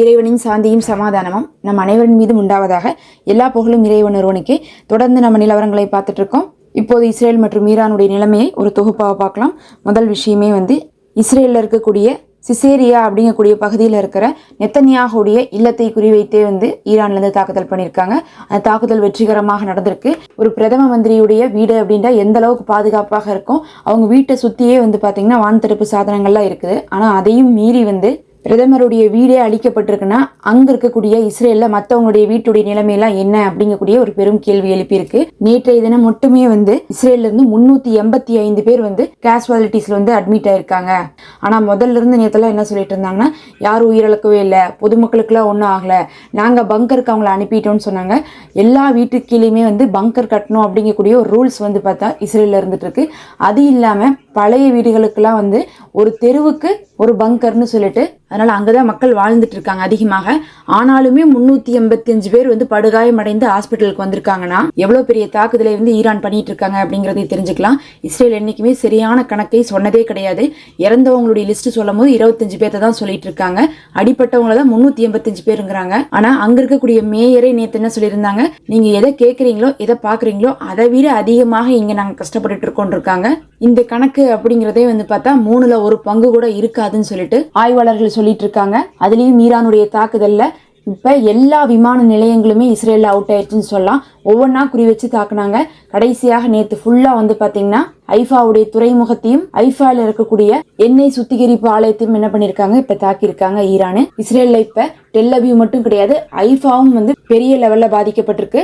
இறைவனின் சாந்தியும் சமாதானமும் நம் அனைவரின் மீதும் உண்டாவதாக எல்லா புகழும் இறைவன் ஒருவனுக்கே. தொடர்ந்து நம்ம நிலவரங்களை பார்த்துட்டு இருக்கோம் இப்போது இஸ்ரேல் மற்றும் ஈரானுடைய நிலைமையை ஒரு தொகுப்பாக பார்க்கலாம். முதல் விஷயமே வந்து இஸ்ரேலில் இருக்கக்கூடிய சிசேரியா அப்படிங்கக்கூடிய பகுதியில் இருக்கிற நெத்தன்யாகுடைய இல்லத்தை குறிவைத்தே வந்து ஈரான்லேருந்து தாக்குதல் பண்ணியிருக்காங்க. அந்த தாக்குதல் வெற்றிகரமாக நடந்திருக்கு. ஒரு பிரதம மந்திரியுடைய வீடு அப்படின்றா எந்த அளவுக்கு பாதுகாப்பாக இருக்கும் அவங்க வீட்டை சுற்றியே வந்து பார்த்திங்கன்னா வான் தடுப்பு சாதனங்கள்லாம் இருக்குது. ஆனால் அதையும் மீறி வந்து பிரதமருடைய வீடே அழிக்கப்பட்டிருக்குன்னா அங்க இருக்கக்கூடிய இஸ்ரேல்ல மற்றவங்களுடைய வீட்டுடைய நிலைமையெல்லாம் என்ன அப்படிங்கக்கூடிய ஒரு பெரும் கேள்வி எழுப்பியிருக்கு. நேற்றைய தினம் மட்டுமே வந்து இஸ்ரேல்ல இருந்து முன்னூத்தி எண்பத்தி ஐந்து பேர் வந்து கேஸ்வாலிட்டிஸ்ல வந்து அட்மிட் ஆயிருக்காங்க. ஆனா முதல்ல இருந்து நேரத்தில் என்ன சொல்லிட்டு இருந்தாங்கன்னா யாரும் உயிரிழக்கவே இல்லை பொதுமக்களுக்குலாம் ஒன்றும் ஆகல நாங்க பங்கருக்கு அவங்கள அனுப்பிட்டோம்னு சொன்னாங்க. எல்லா வீட்டு கீழேயுமே வந்து பங்கர் கட்டணும் அப்படிங்கக்கூடிய ஒரு ரூல்ஸ் வந்து பார்த்தா இஸ்ரேல்ல இருந்துட்டு இருக்கு. அது இல்லாம பழைய வீடுகளுக்கெல்லாம் வந்து ஒரு தெருவுக்கு ஒரு பங்கர்னு சொல்லிட்டு அதனால அங்கதான் மக்கள் வாழ்ந்துட்டு இருக்காங்க அதிகமாக. ஆனாலுமே முன்னூத்தி எண்பத்தி அஞ்சு பேர் வந்து படுகாயமடைந்து ஹாஸ்பிட்டலுக்கு வந்திருக்காங்கன்னா எவ்வளவு பெரிய தாக்குதலை வந்து ஈரான் பண்ணிட்டு இருக்காங்க அப்படிங்கறதை தெரிஞ்சுக்கலாம். இஸ்ரேல் என்னைக்குமே சரியான கணக்கை சொன்னதே கிடையாது. இறந்தவங்களுடைய லிஸ்ட் சொல்லும் போது இருபத்தஞ்சு பேர்த்த தான் சொல்லிட்டு இருக்காங்க. அடிப்பட்டவங்கள தான் முன்னூத்தி எண்பத்தஞ்சு பேருங்கிறாங்க. ஆனா அங்க இருக்கக்கூடிய மேயரே நேற்று என்ன சொல்லியிருந்தாங்க? நீங்க எதை கேட்குறீங்களோ எதை பாக்குறீங்களோ அதை விட அதிகமாக இங்க நாங்க கஷ்டப்பட்டுட்டு இருக்கோம் இருக்காங்க இந்த கணக்கு அப்படிங்கிறதே வந்து பார்த்தா மூணுல ஒரு பங்கு கூட இருக்காதுன்னு சொல்லிட்டு ஆய்வாளர்கள் சொல்லிட்டு இருக்காங்க. அதுலயும் ஈரானுடைய தாக்குதல்ல இப்ப எல்லா விமான நிலையங்களுமே இஸ்ரேலில் அவுட் ஆயிடுச்சுன்னு சொல்லலாம். ஒவ்வொன்றா குறி வச்சு தாக்குனாங்க. கடைசியாக நேற்று ஃபுல்லாக வந்து பார்த்தீங்கன்னா ஐஃபாவுடைய துறைமுகத்தையும் ஐஃபாவில் இருக்கக்கூடிய எண்ணெய் சுத்திகரிப்பு ஆலயத்தையும் என்ன பண்ணியிருக்காங்க இப்போ தாக்கியிருக்காங்க ஈரானு. இஸ்ரேலில் இப்போ டெல்லவியூ மட்டும் கிடையாது ஐஃபாவும் வந்து பெரிய லெவலில் பாதிக்கப்பட்டிருக்கு.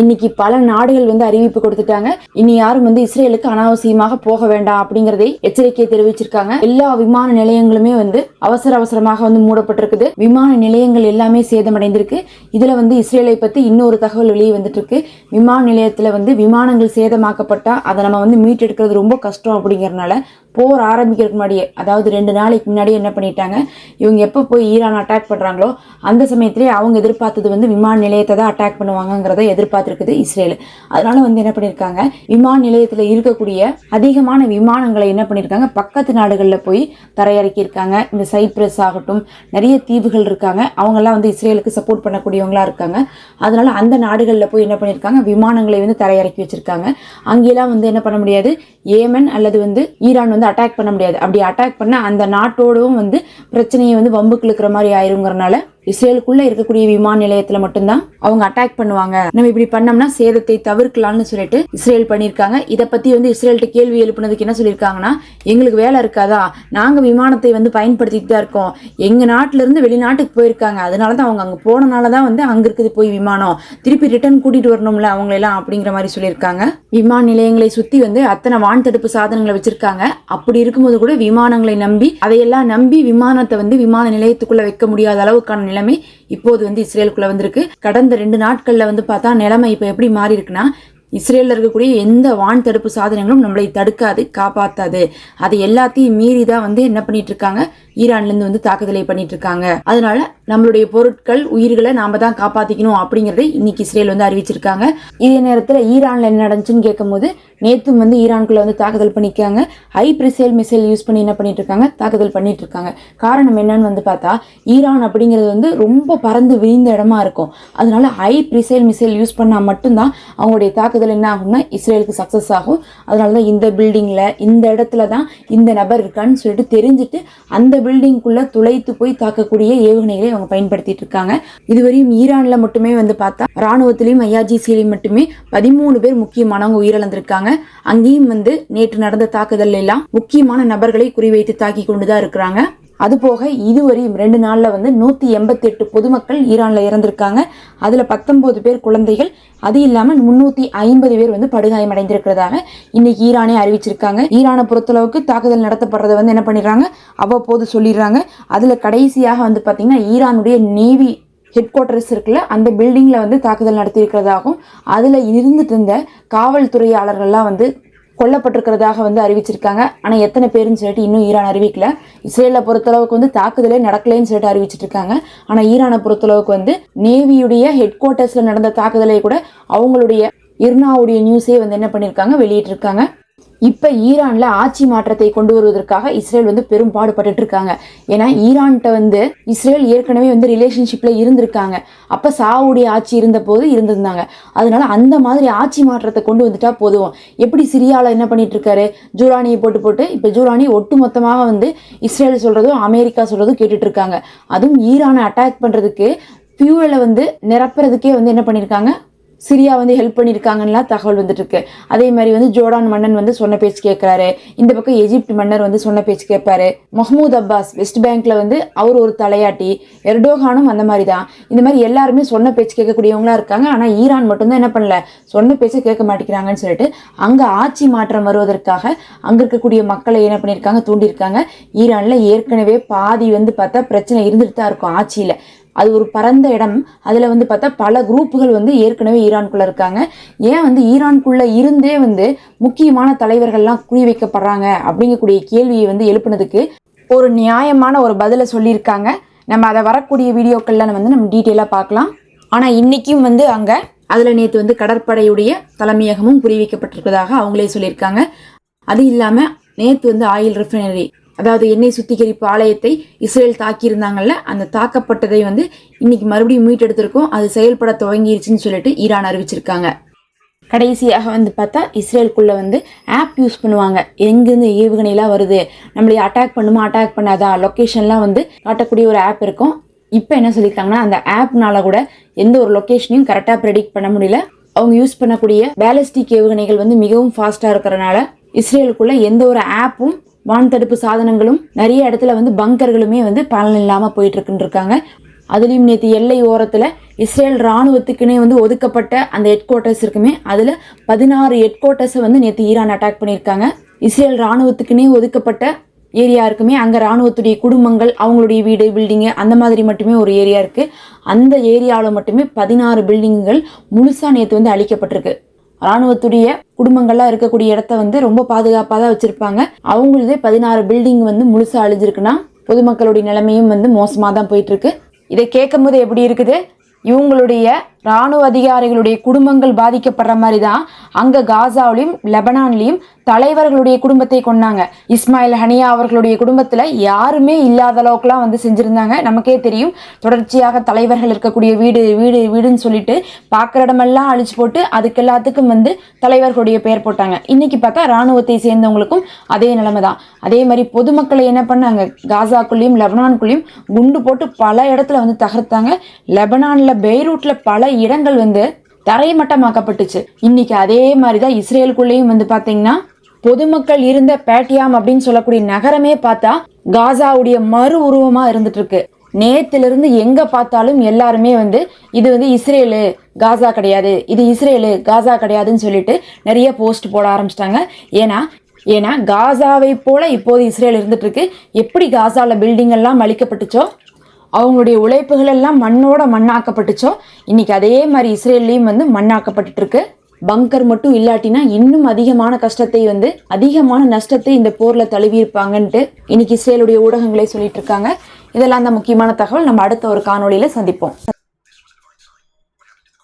இன்னைக்கு பல நாடுகள் வந்து அறிவிப்பு கொடுத்துட்டாங்க. இனி யாரும் வந்து இஸ்ரேலுக்கு அனாவசியமாக போக வேண்டாம் அப்படிங்கறதை எச்சரிக்கை தெரிவிச்சிருக்காங்க. எல்லா விமான நிலையங்களுமே வந்து அவசர அவசரமாக வந்து மூடப்பட்டிருக்குது. விமான நிலையங்கள் எல்லாமே சேதமடைந்திருக்கு. இதுல வந்து இஸ்ரேலை பத்தி இன்னொரு தகவல் வெளியே வந்துட்டு இருக்கு விமான நிலையத்துல வந்து விமானங்கள் சேதமாக்கப்பட்டா அதை நம்ம வந்து மீட்டெடுக்கிறது ரொம்ப கஷ்டம் அப்படிங்கறதுனால போர் ஆரம்பிக்கிறதுக்கு முன்னாடியே அதாவது ரெண்டு நாளைக்கு முன்னாடியே என்ன பண்ணிட்டாங்க? இவங்க எப்போ போய் ஈரான் அட்டாக் பண்ணுறாங்களோ அந்த சமயத்திலே அவங்க எதிர்பார்த்தது வந்து விமான நிலையத்தை தான் அட்டாக் பண்ணுவாங்கங்கிறத எதிர்பார்த்துருக்குது இஸ்ரேல். அதனால வந்து என்ன பண்ணியிருக்காங்க விமான நிலையத்தில் இருக்கக்கூடிய அதிகமான விமானங்களை என்ன பண்ணியிருக்காங்க பக்கத்து நாடுகளில் போய் தரையிறக்கியிருக்காங்க. இந்த சைப்ரஸ் ஆகட்டும் நிறைய தீவுகள் இருக்காங்க. அவங்கெல்லாம் வந்து இஸ்ரேலுக்கு சப்போர்ட் பண்ணக்கூடியவங்களா இருக்காங்க. அதனால அந்த நாடுகளில் போய் என்ன பண்ணியிருக்காங்க விமானங்களை வந்து தரையிறக்கி வச்சிருக்காங்க. அங்கெல்லாம் வந்து என்ன பண்ண முடியாது? ஏமன் அல்லது வந்து ஈரான் வந்து அட்டாக் பண்ண முடியாது. அப்படி அட்டாக் பண்ண அந்த நாட்டோடவும் வந்து பிரச்சனையை வந்து வம்புக்கு இழுக்கிற மாதிரி ஆயிருங்கிறனால இஸ்ரேலுக்குள்ள இருக்கக்கூடிய விமான நிலையத்துல மட்டும்தான் அவங்க அட்டாக் பண்ணுவாங்க. நம்ம இப்படி பண்ணோம்னா சேதத்தை தவிர்க்கலாம்னு சொல்லிட்டு இஸ்ரேல் பண்ணியிருக்காங்க. இதை பத்தி வந்து இஸ்ரேல்கிட்ட கேள்வி எழுப்புனதுக்கு என்ன சொல்லியிருக்காங்கன்னா எங்களுக்கு வேலை இருக்காதா? நாங்க விமானத்தை வந்து பயன்படுத்திட்டு தான் இருக்கோம். எங்க நாட்டுல இருந்து வெளிநாட்டுக்கு போயிருக்காங்க. அதனால தான் அவங்க அங்க போனனால தான் வந்து அங்க இருக்குது போய் விமானம். திருப்பி ரிட்டர்ன் கூட்டிட்டு வரணும்ல அவங்களெல்லாம் அப்படிங்கிற மாதிரி சொல்லியிருக்காங்க. விமான நிலையங்களை சுத்தி வந்து அத்தனை வான் தடுப்பு சாதனங்களை வச்சிருக்காங்க. அப்படி இருக்கும்போது கூட விமானங்களை நம்பி அதையெல்லாம் நம்பி விமானத்தை வந்து விமான நிலையத்துக்குள்ள வைக்க முடியாத அளவுக்கான நிலைமை இப்போது வந்து இஸ்ரேலுக்குள்ள வந்திருக்கு. கடந்த ரெண்டு நாட்கள்ல வந்து பார்த்தா நிலைமை இப்போ எப்படி மாறி இருக்குன்னா இஸ்ரேலில் இருக்கக்கூடிய எந்த வான் தடுப்பு சாதனங்களும் நம்மளை தடுக்காது காப்பாற்றாது அது எல்லாத்தையும் மீறி தான் வந்து என்ன பண்ணிட்டு இருக்காங்க ஈரான்லேருந்து வந்து தாக்குதலை பண்ணிட்டு இருக்காங்க அதனால நம்மளுடைய பொருட்கள் உயிர்களை நாம தான் காப்பாற்றிக்கணும் அப்படிங்கிறத இன்னைக்கு இஸ்ரேல் வந்து அறிவிச்சிருக்காங்க. இதே நேரத்தில் ஈரானில் என்ன நடந்துச்சுன்னு கேட்கும்போது நேற்றும் வந்து ஈரான்குள்ளே வந்து தாக்குதல் பண்ணிருக்காங்க ஹை பிரிசேல் மிசைல் யூஸ் பண்ணி என்ன பண்ணிட்டு இருக்காங்க தாக்குதல் பண்ணிட்டு இருக்காங்க காரணம் என்னன்னு வந்து பார்த்தா ஈரான் அப்படிங்கிறது வந்து ரொம்ப பறந்து விரிந்த இடமா இருக்கும். அதனால ஹை பிரிசைல் மிசைல் யூஸ் பண்ணால் மட்டும்தான் அவங்களுடைய தாக்குதல் என்ன ஆகும்னா இஸ்ரேலுக்கு சக்சஸ் ஆகும். அதனால தான் இந்த பில்டிங்ல இந்த இடத்துல தான் இந்த நபர் இருக்கான்னு சொல்லிட்டு தெரிஞ்சுட்டு அந்த பில்டிங்குள்ளே துளைத்து போய் தாக்கக்கூடிய ஏவுகணைகளை அவங்க பயன்படுத்திட்டு இருக்காங்க. இதுவரையும் ஈரானில் மட்டுமே வந்து பார்த்தா ராணுவத்திலையும் ஐஆர்ஜிசிலையும் மட்டுமே பதிமூணு பேர் முக்கியமானவங்க உயிரிழந்திருக்காங்க. அங்கேயும் வந்து நேற்று நடந்த தாக்குதல் எல்லாம் முக்கியமான நபர்களை குறிவைத்து தாக்கி கொண்டுதான் இருக்கிறாங்க. அதுபோக இதுவரையும் ரெண்டு நாளில் வந்து நூற்றி எண்பத்தி எட்டு பொதுமக்கள் ஈரானில் இறந்திருக்காங்க. அதில் பத்தொம்போது பேர் குழந்தைகள். அது இல்லாமல் முந்நூற்றி ஐம்பது பேர் வந்து படுகாயமடைந்திருக்கிறதாக இன்னைக்கு ஈரானே அறிவிச்சிருக்காங்க. ஈரானை பொறுத்தளவுக்கு தாக்குதல் நடத்தப்படுறதை வந்து என்ன பண்ணிடுறாங்க? அவ்வப்போது சொல்லிடுறாங்க. அதில் கடைசியாக வந்து பார்த்திங்கன்னா ஈரானுடைய நேவி ஹெட் குவார்ட்டர்ஸ் இருக்குல்ல அந்த பில்டிங்கில் வந்து தாக்குதல் நடத்தியிருக்கிறதாகவும் அதில் இருந்துட்டு இருந்த காவல்துறையாளர்கள்லாம் வந்து கொல்லப்பட்டிருக்கிறதாக வந்து அறிவிச்சிருக்காங்க. ஆனால் எத்தனை பேருன்னு சொல்லிட்டு இன்னும் ஈரான் அறிவிக்கல. இஸ்ரேலை பொறுத்தளவுக்கு வந்து தாக்குதலே நடக்கலைன்னு சொல்லிட்டு அறிவிச்சிட்டு இருக்காங்க ஆனால் ஈரானை பொறுத்தளவுக்கு வந்து நேவியுடைய ஹெட் குவார்ட்டர்ஸில் நடந்த தாக்குதலை கூட அவங்களுடைய இர்னாவுடைய நியூஸே வந்து என்ன பண்ணியிருக்காங்க வெளியிட்டிருக்காங்க. இப்போ ஈரானில் ஆட்சி மாற்றத்தை கொண்டு வருவதற்காக இஸ்ரேல் வந்து பெரும் பாடுபட்டு இருக்காங்க. ஏன்னா ஈரான்கிட்ட வந்து இஸ்ரேல் ஏற்கனவே வந்து ரிலேஷன்ஷிப்பில் இருந்திருக்காங்க. அப்போ சாவுடைய ஆட்சி இருந்த போது இருந்திருந்தாங்க. அதனால அந்த மாதிரி ஆட்சி மாற்றத்தை கொண்டு வந்துட்டா போதும். எப்படி சிரியாவில் என்ன பண்ணிட்டு இருக்காரு? ஜூரானியை போட்டு போட்டு இப்போ ஜூரானி ஒட்டு மொத்தமாக வந்து இஸ்ரேல் சொல்கிறதும் அமெரிக்கா சொல்கிறதும் கேட்டுட்டு இருக்காங்க. அதுவும் ஈரானை அட்டாக் பண்ணுறதுக்கு ஃபியூவலை வந்து நிரப்புறதுக்கே வந்து என்ன பண்ணியிருக்காங்க சிரியா வந்து ஹெல்ப் பண்ணியிருக்காங்கலாம் தகவல் வந்துட்டு இருக்கு அதே மாதிரி வந்து ஜோர்டான் மன்னன் வந்து சொன்ன பேச்சு கேட்குறாரு இந்த பக்கம் எஜிப்ட் மன்னர் வந்து சொன்ன பேச்சு கேட்பாரு மஹ்மூத் அப்பாஸ் வெஸ்ட் பேங்க்ல வந்து அவர் ஒரு தலையாட்டி எர்டோகானும் அந்த மாதிரி தான் இந்த மாதிரி எல்லாருமே சொன்ன பேச்சு கேட்கக்கூடியவங்களா இருக்காங்க. ஆனால் ஈரான் மட்டும்தான் என்ன பண்ணல? சொன்ன பேச்சை கேட்க மாட்டேங்கிறாங்கன்னு சொல்லிட்டு அங்கே ஆட்சி மாற்றம் வருவதற்காக அங்கே இருக்கக்கூடிய மக்களை என்ன பண்ணியிருக்காங்க? தூண்டியிருக்காங்க. ஈரானில் ஏற்கனவே பாதி வந்து பார்த்தா பிரச்சனை இருந்துட்டு தான் இருக்கும் ஆட்சியில். அது ஒரு பரந்த இடம். அதில் வந்து பார்த்தா பல குரூப்புகள் வந்து ஏற்கனவே ஈரான்குள்ளே இருக்காங்க. ஏன் வந்து ஈரான்குள்ளே இருந்தே வந்து முக்கியமான தலைவர்கள்லாம் குறி வைக்கப்படுறாங்க அப்படிங்கக்கூடிய கேள்வியை வந்து எழுப்புனதுக்கு ஒரு நியாயமான ஒரு பதிலை சொல்லியிருக்காங்க. நம்ம அதை வரக்கூடிய வீடியோக்கள்லாம் வந்து நம்ம டீட்டெயிலாக பார்க்கலாம். ஆனால் இன்றைக்கும் வந்து அங்கே அதில் நேற்று வந்து கடற்படையுடைய தலைமையகமும் குறி வைக்கப்பட்டிருப்பதாக அவங்களே சொல்லியிருக்காங்க. அது இல்லாமல் நேற்று வந்து ஆயில் ரிஃபைனரி அதாவது எண்ணெய் சுத்திகரிப்பு ஆலயத்தை இஸ்ரேல் தாக்கியிருந்தாங்கல்ல அந்த தாக்கப்பட்டதை வந்து இன்னைக்கு மறுபடியும் மீட்டெடுத்திருக்கோம். அது செயல்பட துவங்கிருச்சுன்னு சொல்லிட்டு ஈரான் அறிவிச்சிருக்காங்க. கடைசியாக வந்து பார்த்தா இஸ்ரேலுக்குள்ளே வந்து ஆப் யூஸ் பண்ணுவாங்க. எங்கேருந்து ஏவுகணைலாம் வருது? நம்மளை அட்டாக் பண்ணுமா? அட்டாக் பண்ணாதா? லொக்கேஷன்லாம் வந்து காட்டக்கூடிய ஒரு ஆப் இருக்கும். இப்போ என்ன சொல்லியிருக்காங்கன்னா அந்த ஆப்னால கூட எந்த ஒரு லொக்கேஷனையும் கரெக்டாக ப்ரெடிக்ட் பண்ண முடியல. அவங்க யூஸ் பண்ணக்கூடிய பேலஸ்டிக் ஏவுகணைகள் வந்து மிகவும் ஃபாஸ்ட்டாக இருக்கிறனால இஸ்ரேலுக்குள்ளே எந்த ஒரு ஆப்பும் வான் தடுப்பு சாதனங்களும் நிறைய இடத்துல வந்து பங்கர்களுமே வந்து பலன் இல்லாமல் போயிட்டு இருக்காங்க அதுலேயும் நேற்று எல்லை ஓரத்தில் இஸ்ரேல் இராணுவத்துக்குன்னே வந்து ஒதுக்கப்பட்ட அந்த ஹெட் குவார்ட்டர்ஸ் இருக்குமே அதில் பதினாறு ஹெட் குவார்ட்டர்ஸை வந்து நேற்று ஈரான் அட்டாக் பண்ணியிருக்காங்க. இஸ்ரேல் இராணுவத்துக்குன்னே ஒதுக்கப்பட்ட ஏரியா இருக்குமே அங்கே இராணுவத்துடைய குடும்பங்கள் அவங்களுடைய வீடு பில்டிங்கு அந்த மாதிரி மட்டுமே ஒரு ஏரியா இருக்குது அந்த ஏரியாவில் மட்டுமே பதினாறு பில்டிங்குகள் முழுசாக நேற்று வந்து அழிக்கப்பட்டிருக்கு. இராணுவத்துடைய குடும்பங்கள்லாம் இருக்கக்கூடிய இடத்த வந்து ரொம்ப பாதுகாப்பாக தான் வச்சுருப்பாங்க. அவங்களுதே பதினாறு பில்டிங் வந்து முழுசாக அழிஞ்சிருக்குன்னா பொதுமக்களுடைய நிலைமையும் வந்து மோசமாக தான் போயிட்டுருக்கு இதை கேட்கும்போது எப்படி இருக்குது? இவங்களுடைய இராணுவ அதிகாரிகளுடைய குடும்பங்கள் பாதிக்கப்படுற மாதிரி தான் அங்கே காசாவிலையும் லெபனான்லேயும் தலைவர்களுடைய குடும்பத்தை கொண்டாங்க. இஸ்மாயில் ஹனியா அவர்களுடைய குடும்பத்தில் யாருமே இல்லாத அளவுக்குலாம் வந்து செஞ்சுருந்தாங்க. நமக்கே தெரியும். தொடர்ச்சியாக தலைவர்கள் இருக்கக்கூடிய வீடு வீடு வீடுன்னு சொல்லிட்டு பார்க்குற இடமெல்லாம் அழிச்சு போட்டு அதுக்கு எல்லாத்துக்கும் வந்து தலைவர்களுடைய பெயர் போட்டாங்க. இன்னைக்கு பார்த்தா இராணுவத்தை சேர்ந்தவங்களுக்கும் அதே நிலைமை தான் அதே மாதிரி பொதுமக்களை என்ன பண்ணாங்க? காசாக்குள்ளேயும் லெபனான்குள்ளேயும் குண்டு போட்டு பல இடத்துல வந்து தகர்த்தாங்க. லெபனானில் பெய்ரூட்டில் பல இடங்கள் வந்து தரைமட்டமாக்கப்பட்டுச்சு. இன்னைக்கு அதே மாதிரி தான் இஸ்ரேலுக்குள்ளேயும் வந்து பார்த்தீங்கன்னா பொதுமக்கள் இருந்த பேட்டியாம் அப்படின்னு சொல்லக்கூடிய நகரமே பார்த்தா காசாவுடைய மறு உருவமா இருந்துட்டு இருக்கு நேத்திலிருந்து எங்க பார்த்தாலும் எல்லாருமே வந்து இது வந்து இஸ்ரேலு காசா கிடையாது இது இஸ்ரேலு காசா கிடையாதுன்னு சொல்லிட்டு நிறைய போஸ்ட் போட ஆரம்பிச்சிட்டாங்க. ஏன்னா ஏன்னா காசாவை போல இப்போது இஸ்ரேல் இருந்துட்டு இருக்கு எப்படி காசால பில்டிங் எல்லாம் அழிக்கப்பட்டுச்சோ அவங்களுடைய உழைப்புகள் எல்லாம் மண்ணோட மண்ணாக்கப்பட்டுச்சோ? இன்னைக்கு அதே மாதிரி இஸ்ரேல்லையும் வந்து மண்ணாக்கப்பட்டுட்டு இருக்கு பங்கர் மட்டும் இல்லாட்டினா இன்னும் அதிகமான கஷ்டத்தை வந்து அதிகமான நஷ்டத்தை இந்த போர்ல தழுவியிருப்பாங்கன்ட்டு இன்னைக்கு இஸ்ரேலுடைய ஊடகங்களே சொல்லிட்டு இருக்காங்க இதெல்லாம் தான் முக்கியமான தகவல். நம்ம அடுத்த ஒரு காணொலியில் சந்திப்போம்.